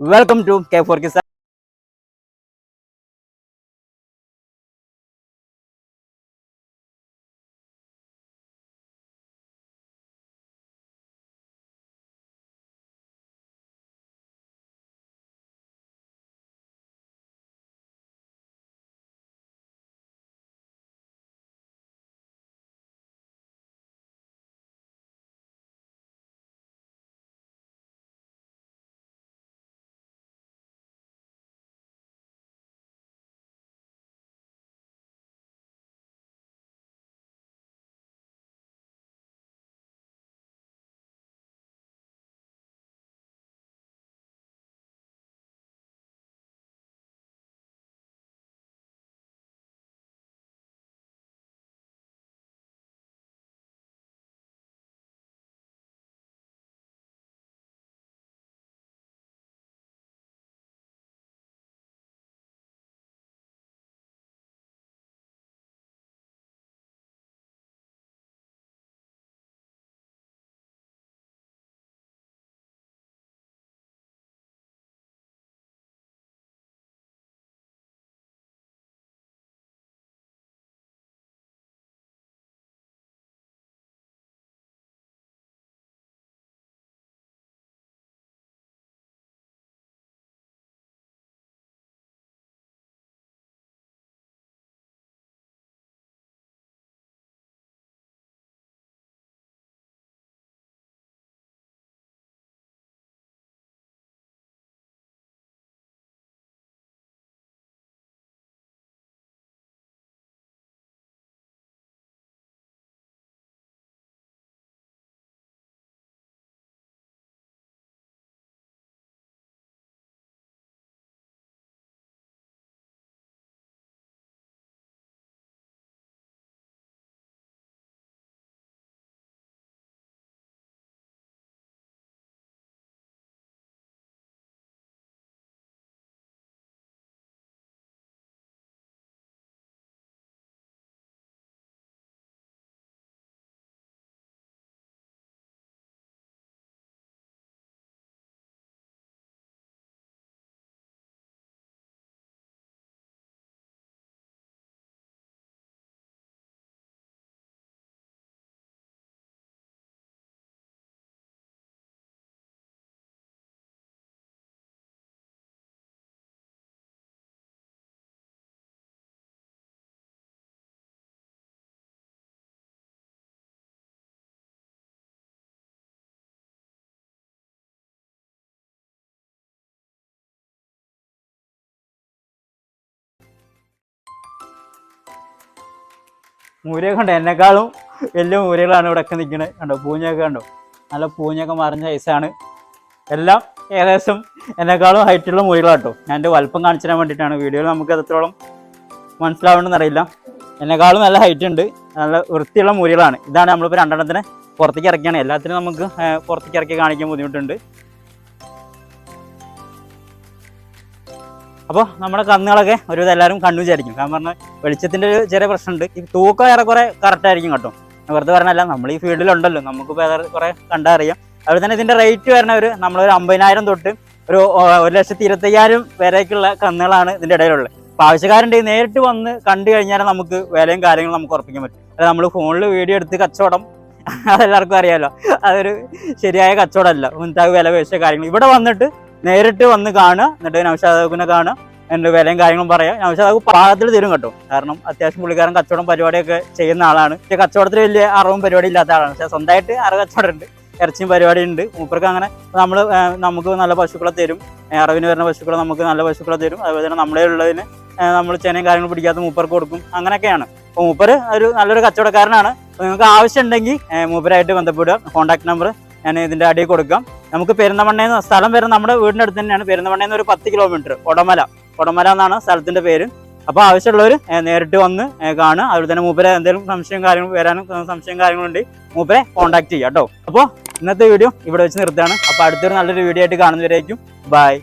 welcome to K four kids മൂരയൊക്കെ കണ്ടോ? എന്നെക്കാളും വലിയ മൂരകളാണ് ഇവിടെ ഒക്കെ നിൽക്കുന്നത് കണ്ടോ? പൂഞ്ഞയൊക്കെ കണ്ടോ? നല്ല പൂഞ്ഞൊക്കെ മറിഞ്ഞ ഐസാണ്. എല്ലാം ഏകദേശം എന്നെക്കാളും ഹൈറ്റുള്ള മൂരകളാട്ടോ ഞാൻ എന്റെ വലുപ്പം കാണിച്ചു തരാൻ വേണ്ടിയിട്ടാണ്. വീഡിയോയിൽ നമുക്ക് എത്രത്തോളം മനസ്സിലാവണമെന്ന് അറിയില്ല. എന്നെക്കാളും നല്ല ഹൈറ്റ് ഉണ്ട്. നല്ല വൃത്തിയുള്ള മൂരകളാണ്. ഇതാണ് നമ്മളിപ്പോൾ രണ്ടെണ്ണത്തിന് പുറത്തേക്ക് ഇറക്കിയാണ്. എല്ലാത്തിനും നമുക്ക് പുറത്തേക്ക് ഇറക്കി കാണിക്കാൻ ബുദ്ധിമുട്ടുണ്ട്. അപ്പോൾ നമ്മുടെ കന്നുകളൊക്കെ ഒരുവിധം എല്ലാവരും കണ്ണു വിചാരിക്കും. കാരണം പറഞ്ഞാൽ വെളിച്ചത്തിന്റെ ഒരു ചെറിയ പ്രശ്നമുണ്ട്. ഈ തൂക്കം ഏറെക്കുറെ കറക്റ്റായിരിക്കും കേട്ടോ. വെറുതെ പറഞ്ഞല്ല നമ്മൾ ഈ ഫീൽഡിലുണ്ടല്ലോ നമുക്ക് കുറെ കണ്ടറിയാം അതുപോലെ തന്നെ ഇതിന്റെ റേറ്റ് വരണ ഒരു നമ്മളൊരു അമ്പതിനായിരം തൊട്ട് ഒരു ഒരു ലക്ഷത്തി ഇരുപത്തയ്യായിരം വരേക്കുള്ള കന്നുകളാണ് ഇതിന്റെ ഇടയിലുള്ളത്. അപ്പോൾ ആവശ്യക്കാരുണ്ടെങ്കിൽ നേരിട്ട് വന്ന് കണ്ടു കഴിഞ്ഞാൽ നമുക്ക് വിലയും കാര്യങ്ങളും നമുക്ക് ഉറപ്പിക്കാൻ പറ്റും. അതായത് നമ്മൾ ഫോണിൽ വീഡിയോ എടുത്ത് കച്ചവടം അതെല്ലാവർക്കും അറിയാമല്ലോ അതൊരു ശരിയായ കച്ചവടമല്ല. മുൻതാവ് വില പേശ കാര്യങ്ങൾ. ഇവിടെ വന്നിട്ട് നേരിട്ട് വന്ന് കാണുക. എന്നിട്ട് നൗഷാദാബിനെ കാണുക. എന്റെ വിലയും കാര്യങ്ങളും പറയാം. നൗഷാദാബ് പാകത്തിൽ തരും കേട്ടോ. കാരണം അത്യാവശ്യം പുള്ളിക്കാരൻ കച്ചവടം പരിപാടിയൊക്കെ ചെയ്യുന്ന ആളാണ്. പക്ഷേ കച്ചവടത്തിൽ വലിയ അറിവും പരിപാടി ഇല്ലാത്ത ആളാണ്. പക്ഷേ സ്വന്തമായിട്ട് അറ കച്ചവടം ഉണ്ട് ഇറച്ചിയും പരിപാടി ഉണ്ട്. മൂപ്പർക്ക് അങ്ങനെ നമ്മൾ നമുക്ക് നല്ല പശുക്കളെ തരും. അറിവിന് വരുന്ന പശുക്കളെ നമുക്ക് നല്ല പശുക്കളെ തരും. അതുപോലെ തന്നെ നമ്മളെ ഉള്ളതിന് നമ്മൾ ചെനയും കാര്യങ്ങളും പിടിക്കാത്ത മൂപ്പർക്ക് കൊടുക്കും. അങ്ങനെയൊക്കെയാണ്. അപ്പോൾ മൂപ്പർ ഒരു നല്ലൊരു കച്ചവടക്കാരനാണ്. നിങ്ങൾക്ക് ആവശ്യമുണ്ടെങ്കിൽ മൂപ്പരായിട്ട് ബന്ധപ്പെടുക. കോൺടാക്ട് നമ്പർ ഞാൻ ഇതിന്റെ അടിയിൽ കൊടുക്കാം. നമുക്ക് പെരുന്തമണ്ണയിൽ നിന്ന് സ്ഥലം വരുന്ന നമ്മുടെ വീടിന്റെ അടുത്ത് തന്നെയാണ്. പെരുന്തമണ്ണയിൽ നിന്ന് ഒരു പത്ത് കിലോമീറ്റർ കൊടമല. കൊടമല എന്നാണ് സ്ഥലത്തിന്റെ പേര്. അപ്പോൾ ആവശ്യമുള്ളവർ നേരിട്ട് വന്ന് കാണുക. അതുപോലെ തന്നെ മൂപ്പരെ എന്തെങ്കിലും സംശയം കാര്യങ്ങൾ വരാനും സംശയം കാര്യങ്ങളുണ്ട് മൂപ്പരെ കോൺടാക്ട് ചെയ്യാം കേട്ടോ. അപ്പോൾ ഇന്നത്തെ വീഡിയോ ഇവിടെ വെച്ച് നിർത്തുകയാണ്. അപ്പോൾ അടുത്തൊരു നല്ലൊരു വീഡിയോ ആയിട്ട് കാണുന്നവരായിരിക്കും ബൈ